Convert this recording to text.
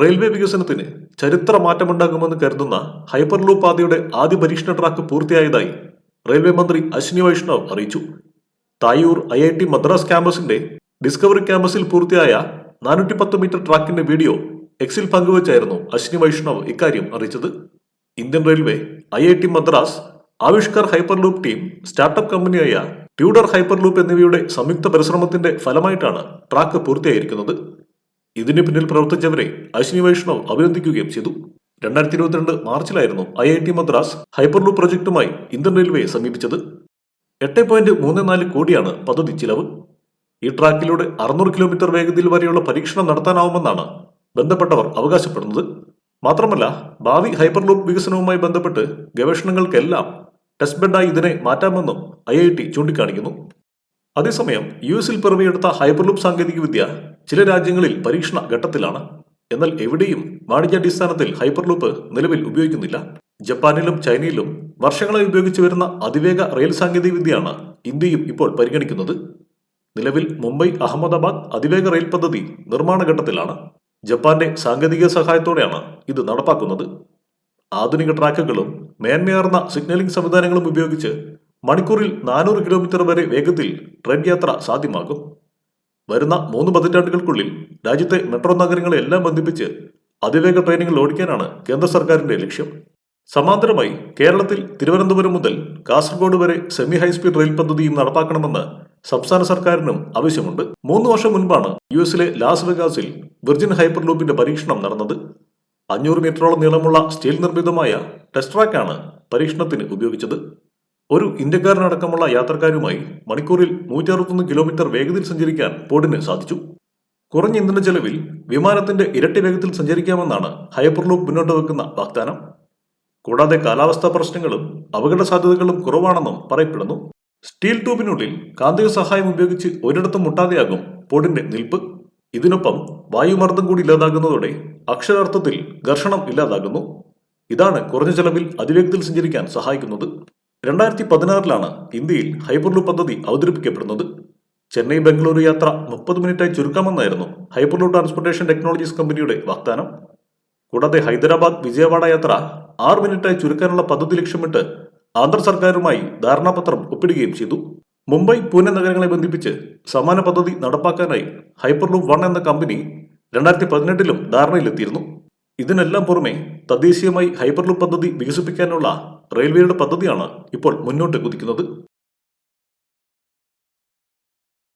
Railway വികസനത്തിന് ചരിത്ര മാറ്റമുണ്ടാകുമെന്ന് കരുതുന്ന ഹൈപ്പർ ലൂപ്പ് പാതയുടെ ആദ്യ പരീക്ഷണ ട്രാക്ക് പൂർത്തിയായതായി റെയിൽവേ മന്ത്രി അശ്വിനി വൈഷ്ണവ് അറിയിച്ചു. Thaiyur I I T Madras ക്യാമ്പസിന്റെ discovery ക്യാമ്പസിൽ പൂർത്തിയായ നാനൂറ്റി പത്ത് മീറ്റർ ട്രാക്കിന്റെ വീഡിയോ എക്സിൽ പങ്കുവച്ചായിരുന്നു അശ്വിനി വൈഷ്ണവ് ഇക്കാര്യം അറിയിച്ചത്. Indian railway I I T Madras Avishkar hyper loop team startup കമ്പനിയായ ട്യൂഡർ ഹൈപ്പർ ലൂപ്പ് എന്നിവയുടെ സംയുക്ത പരിശ്രമത്തിന്റെ ഫലമായിട്ടാണ് ട്രാക്ക് പൂർത്തിയായിരിക്കുന്നത്. ഇതിന് പിന്നിൽ പ്രവർത്തിച്ചവരെ അശ്വിനി വൈഷ്ണവ് അഭിനന്ദിക്കുകയും ചെയ്തു. രണ്ടായിരത്തി ഇരുപത്തിരണ്ട് മാർച്ചിലായിരുന്നു I I T Madras hyper പ്രൊജക്ടുമായി Indian റെയിൽവേയെ സമീപിച്ചത്. എട്ട് പോയിന്റ് മൂന്ന് നാല് കോടിയാണ് പദ്ധതി ചിലവ്. ഈ ട്രാക്കിലൂടെ അറുന്നൂറ് കിലോമീറ്റർ വേഗതയിൽ വരെയുള്ള പരീക്ഷണം നടത്താനാവുമെന്നാണ് ബന്ധപ്പെട്ടവർ അവകാശപ്പെടുന്നത്. മാത്രമല്ല ഭാവി ഹൈപ്പർലൂപ്പ് വികസനവുമായി ബന്ധപ്പെട്ട് ഗവേഷണങ്ങൾക്കെല്ലാം ടെസ്റ്റ് ബെഡായി ഇതിനെ മാറ്റാമെന്നും ഐ ഐ ടി ചൂണ്ടിക്കാണിക്കുന്നു. അതേസമയം യു എസിൽ പിറവിയെടുത്ത ഹൈപ്പർലൂപ്പ് സാങ്കേതികവിദ്യ ചില രാജ്യങ്ങളിൽ പരീക്ഷണ ഘട്ടത്തിലാണ്. എന്നാൽ എവിടെയും വാണിജ്യാടിസ്ഥാനത്തിൽ ഹൈപ്പർലൂപ്പ് നിലവിൽ ഉപയോഗിക്കുന്നില്ല. ജപ്പാനിലും ചൈനയിലും വർഷങ്ങളായി ഉപയോഗിച്ചു വരുന്ന അതിവേഗ റെയിൽ സാങ്കേതികവിദ്യയാണ് ഇന്ത്യയും ഇപ്പോൾ പരിഗണിക്കുന്നത്. നിലവിൽ മുംബൈ അഹമ്മദാബാദ് അതിവേഗ റെയിൽ പദ്ധതി നിർമ്മാണ ഘട്ടത്തിലാണ്. ജപ്പാന്റെ സാങ്കേതിക സഹായത്തോടെയാണ് ഇത് നടപ്പാക്കുന്നത്. ആധുനിക ട്രാക്കുകളും മേന്മയാർന്ന സിഗ്നലിംഗ് സംവിധാനങ്ങളും ഉപയോഗിച്ച് മണിക്കൂറിൽ നാനൂറ് കിലോമീറ്റർ വരെ വേഗത്തിൽ ട്രെയിൻ യാത്ര സാധ്യമാകും. വരുന്ന മൂന്ന് പതിറ്റാണ്ടുകൾക്കുള്ളിൽ രാജ്യത്തെ മെട്രോ നഗരങ്ങളെല്ലാം ബന്ധിപ്പിച്ച് അതിവേഗ ട്രെയിനുകൾ ഓടിക്കാനാണ് കേന്ദ്ര സർക്കാരിന്റെ ലക്ഷ്യം. സമാന്തരമായി കേരളത്തിൽ തിരുവനന്തപുരം മുതൽ കാസർഗോഡ് വരെ സെമി ഹൈസ്പീഡ് റെയിൽ പദ്ധതിയും നടപ്പാക്കണമെന്ന് സംസ്ഥാന സർക്കാരിനും ആവശ്യമുണ്ട്. മൂന്ന് വർഷം മുൻപാണ് യു എസിലെ ലാസ് വെഗാസിൽ വിർജിൻ ഹൈപ്പർ ലൂപ്പിന്റെ പരീക്ഷണം നടന്നത്. അഞ്ഞൂറ് മീറ്ററോളം നീളമുള്ള സ്റ്റീൽ നിർമ്മിതമായ ടെസ്ട്രാക്കാണ് ട്രാക്കാണ് പരീക്ഷണത്തിന് ഉപയോഗിച്ചത്. ഒരു ഇന്ത്യക്കാരനടക്കമുള്ള യാത്രക്കാരുമായി മണിക്കൂറിൽ നൂറ്റി അറുപത്തൊന്ന് കിലോമീറ്റർ വേഗതയിൽ സഞ്ചരിക്കാൻ പോഡിന് സാധിച്ചു. കുറഞ്ഞ ഇന്ധന ചെലവിൽ വിമാനത്തിന്റെ ഇരട്ടി വേഗത്തിൽ സഞ്ചരിക്കാമെന്നാണ് ഹൈപ്പർലൂപ്പ് മുന്നോട്ട് വെക്കുന്ന വാഗ്ദാനം. കൂടാതെ കാലാവസ്ഥാ പ്രശ്നങ്ങളും അപകട സാധ്യതകളും കുറവാണെന്നും പറയപ്പെടുന്നു. സ്റ്റീൽ ട്യൂബിനുള്ളിൽ കാന്തിക സഹായം ഉപയോഗിച്ച് ഒരിടത്തും മുട്ടാതെയാകും പോഡിന്റെ നിൽപ്പ്. ഇതിനൊപ്പം വായുമർദ്ദം കൂടി ഇല്ലാതാകുന്നതോടെ അക്ഷരാർത്ഥത്തിൽ ഘർഷണം ഇല്ലാതാകുന്നു. ഇതാണ് കുറഞ്ഞ ചെലവിൽ അതിവേഗത്തിൽ സഞ്ചരിക്കാൻ സഹായിക്കുന്നത്. രണ്ടായിരത്തി പതിനാറിലാണ് ഇന്ത്യയിൽ ഹൈപ്പർലൂപ്പ് പദ്ധതി അവതരിപ്പിക്കപ്പെടുന്നത്. ചെന്നൈ ബംഗളൂരു യാത്ര മുപ്പത് മിനിറ്റായി ചുരുക്കാമെന്നായിരുന്നു ഹൈപ്പർലൂപ്പ് ട്രാൻസ്പോർട്ടേഷൻ ടെക്നോളജീസ് കമ്പനിയുടെ വാഗ്ദാനം. കൂടാതെ ഹൈദരാബാദ് വിജയവാഡ യാത്ര ആറ് മിനിറ്റായി ചുരുക്കാനുള്ള പദ്ധതി ലക്ഷ്യമിട്ട് ആന്ധ്ര സർക്കാരുമായി ധാരണാപത്രം ഒപ്പിടുകയും ചെയ്തു. മുംബൈ പൂനെ നഗരങ്ങളെ ബന്ധിപ്പിച്ച് സമാന പദ്ധതി നടപ്പാക്കാനായി ഹൈപ്പർലൂപ്പ് വൺ എന്ന കമ്പനി രണ്ടായിരത്തി പതിനെട്ടിലും ധാരണയിലെത്തിയിരുന്നു. ഇതിനെല്ലാം പുറമെ തദ്ദേശീയമായി ഹൈപ്പർലൂപ്പ് പദ്ധതി വികസിപ്പിക്കാനുള്ള റെയിൽവേയുടെ പദ്ധതിയാണ് ഇപ്പോൾ മുന്നോട്ട് കുതിക്കുന്നത്.